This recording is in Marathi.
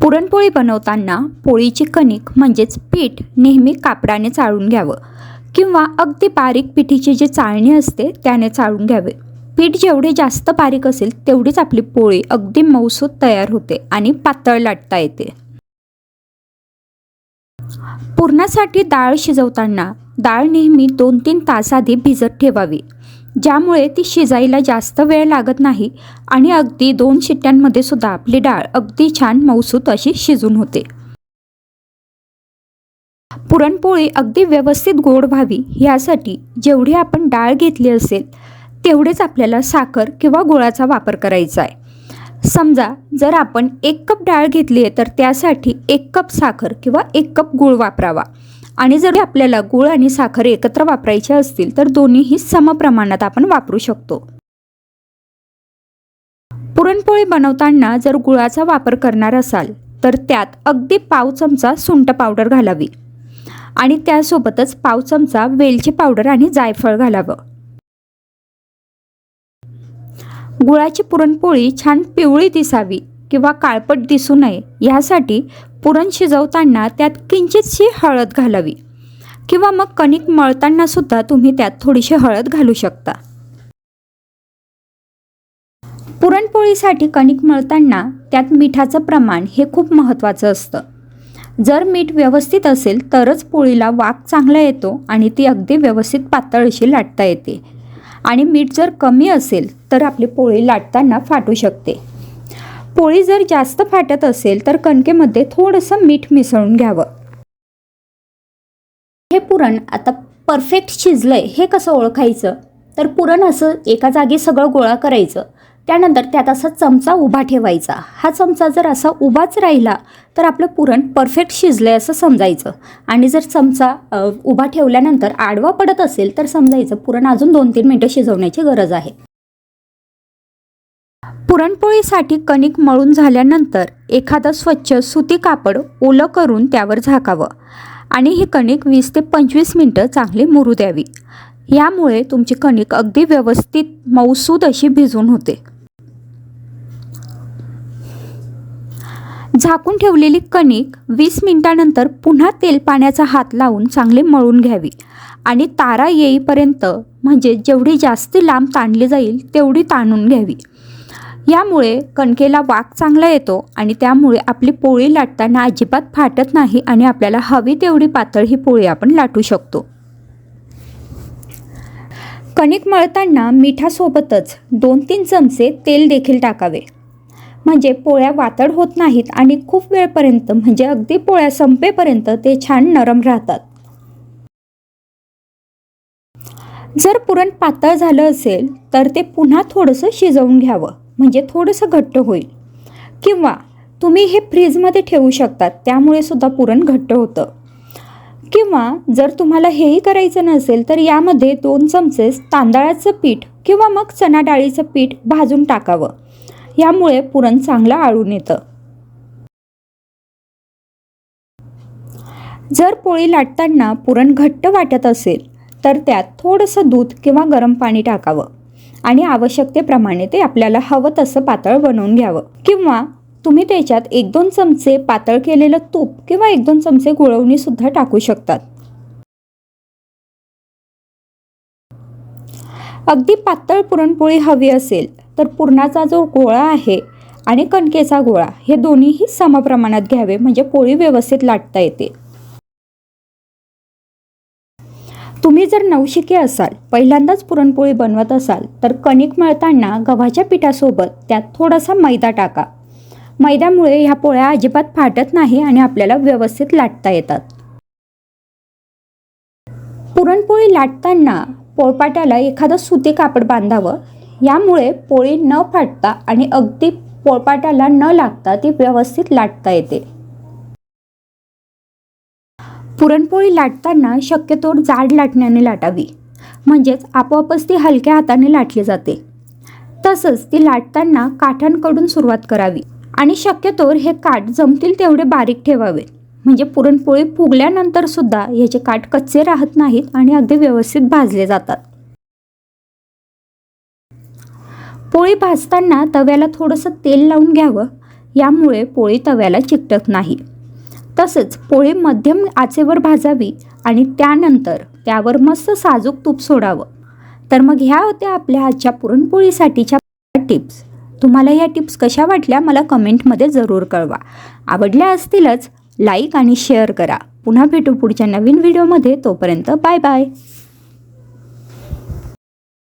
पुरणपोळी बनवताना पोळीची कणिक म्हणजेच पीठ नेहमी कापडाने चाळून घ्यावं किंवा अगदी बारीक पिठीची जी चाळणी असते त्याने चाळून घ्यावे. पीठ जेवढे जास्त बारीक असेल तेवढीच आपली पोळी अगदी मऊसूत तयार होते आणि पातळ लाटता येते. पुरणासाठी डाळ शिजवताना डाळ नेहमी दोन तीन तास आधी भिजत ठेवावी. ज्यामुळे ती शिजायला जास्त वेळ लागत नाही आणि अगदी दोन शिट्ट्यांमध्ये सुद्धा आपली डाळ अगदी छान मऊसूत अशी शिजून होते. पुरणपोळी अगदी व्यवस्थित गोड व्हावी यासाठी जेवढी आपण डाळ घेतली असेल तेवढेच आपल्याला साखर किंवा गुळाचा वापर करायचा आहे. समजा जर आपण एक कप डाळ घेतली आहे तर त्यासाठी एक कप साखर किंवा एक कप गूळ वापरावा. आणि जर आपल्याला गूळ आणि साखर एकत्र वापरायचे असतील तर दोन्हीही समप्रमाणात आपण वापरू शकतो. पुरणपोळी बनवताना जर गुळाचा वापर करणार असाल तर त्यात अगदी पाव चमचा सुंट पावडर घालावी. आणि त्यासोबतच पाव चमचा वेलची पावडर आणि जायफळ घालावं. गुळाची पुरणपोळी छान पिवळी दिसावी. किंवा काळपट दिसू नये यासाठी पुरण शिजवताना त्यात किंचितशी हळद घालावी. किंवा मग कणिक मळताना सुद्धा तुम्ही त्यात थोडीशी हळद घालू शकता. पुरणपोळीसाठी कणिक मळताना त्यात मिठाचं प्रमाण हे खूप महत्त्वाचं असतं. जर मीठ व्यवस्थित असेल तरच पोळीला वाक चांगला येतो आणि ती अगदी व्यवस्थित पातळशी लाटता येते. आणि मीठ जर कमी असेल तर आपली पोळी लाटताना फाटू शकते. पोळी जर जास्त फाटत असेल तर कणकेमध्ये थोडंसं मीठ मिसळून घ्यावं. हे पुरण आता परफेक्ट शिजलंय हे कसं ओळखायचं? तर पुरण असं एका जागी सगळं गोळा करायचं. त्यानंतर त्यात असा चमचा उभा ठेवायचा. हा चमचा जर असा उभाच राहिला तर आपलं पुरण परफेक्ट शिजलंय असं समजायचं. आणि जर चमचा उभा ठेवल्यानंतर आडवा पडत असेल तर समजायचं पुरण अजून दोन तीन मिनटं शिजवण्याची गरज आहे. पुरणपोळीसाठी कणिक मळून झाल्यानंतर एखादं स्वच्छ सुती कापड ओलं करून त्यावर झाकावं आणि ही कणिक वीस ते पंचवीस मिनटं चांगली मुरू द्यावी. यामुळे तुमची कणिक अगदी व्यवस्थित मऊसूद अशी भिजून होते. झाकून ठेवलेली कणिक वीस मिनिटानंतर पुन्हा तेल पाण्याचा हात लावून चांगली मळून घ्यावी आणि तारा येईपर्यंत म्हणजे जेवढी जास्त लांब ताणली जाईल तेवढी ताणून घ्यावी. यामुळे कणकेला वाक चांगला येतो आणि त्यामुळे आपली पोळी लाटताना अजिबात फाटत नाही आणि आपल्याला हवी तेवढी पातळ ही पोळी आपण लाटू शकतो. कणिक मळताना मिठासोबतच दोन तीन चमचे तेल देखील टाकावे. म्हणजे पोळ्या वातड होत नाहीत आणि खूप वेळपर्यंत म्हणजे अगदी पोळ्या संपेपर्यंत ते छान नरम राहतात. जर पुरण पातळ झालं असेल तर ते पुन्हा थोडंसं शिजवून घ्यावं. म्हणजे थोडंसं घट्ट होईल. किंवा तुम्ही हे फ्रीजमध्ये ठेवू शकतात त्यामुळे सुद्धा पुरण घट्ट होतं. किंवा जर तुम्हाला हेही करायचं नसेल तर यामध्ये दोन चमचे तांदळाचं पीठ किंवा मग चणा डाळीचं पीठ भाजून टाकावं. यामुळे पुरण चांगलं आळून येतं. जर पोळी लाटताना पुरण घट्ट वाटत असेल तर त्यात थोडंसं दूध किंवा गरम पाणी टाकावं. आणि आवश्यकतेप्रमाणे ते आपल्याला हवं तसं पातळ बनवून घ्यावं. किंवा तुम्ही त्याच्यात एक दोन चमचे पातळ केलेलं तूप किंवा एक दोन चमचे गुळवणी सुद्धा टाकू शकतात. अगदी पातळ पुरणपोळी हवी असेल तर पुरणाचा जो गोळा आहे आणि कणकेचा गोळा हे दोन्हीही समप्रमाणात घ्यावे म्हणजे पोळी व्यवस्थित लाटता येते. तुम्ही जर नवशिके असाल पहिल्यांदाच पुरणपोळी बनवत असाल तर कणिक मळताना गव्हाच्या पिठासोबत त्यात थोडासा मैदा टाका. मैद्यामुळे ह्या पोळ्या अजिबात फाटत नाही आणि आपल्याला व्यवस्थित लाटता येतात. पुरणपोळी लाटताना पोळपाट्याला एखादं सुती कापड बांधावं. यामुळे पोळी न फाटता आणि अगदी पोळपाट्याला न लागता ती व्यवस्थित लाटता येते. पुरणपोळी लाटताना शक्यतो जाड लाटण्याने लाटावी. म्हणजेच आपोआपच ती हलक्या हाताने लाटली जाते. तसंच ती लाटताना काठांकडून सुरुवात करावी आणि शक्यतोवर हे काठ जमतील तेवढे बारीक ठेवावे. म्हणजे पुरणपोळी फुगल्यानंतर सुद्धा याचे काठ कच्चे राहत नाहीत आणि अगदी व्यवस्थित भाजले जातात. पोळी भाजताना तव्याला थोडंसं तेल लावून घ्यावं. यामुळे पोळी तव्याला चिकटत नाही. तसंच पोळी मध्यम आचेवर भाजावी आणि त्यानंतर त्यावर मस्त साजूक तूप सोडावं. तर मग ह्या होत्या आपल्या आजच्या पुरणपोळीसाठीच्या टिप्स. तुम्हाला ह्या टिप्स कशा वाटल्या मला कमेंटमध्ये जरूर कळवा. आवडल्या असतीलच लाईक आणि शेअर करा. पुन्हा भेटू पुढच्या नवीन व्हिडिओमध्ये. तोपर्यंत बाय बाय.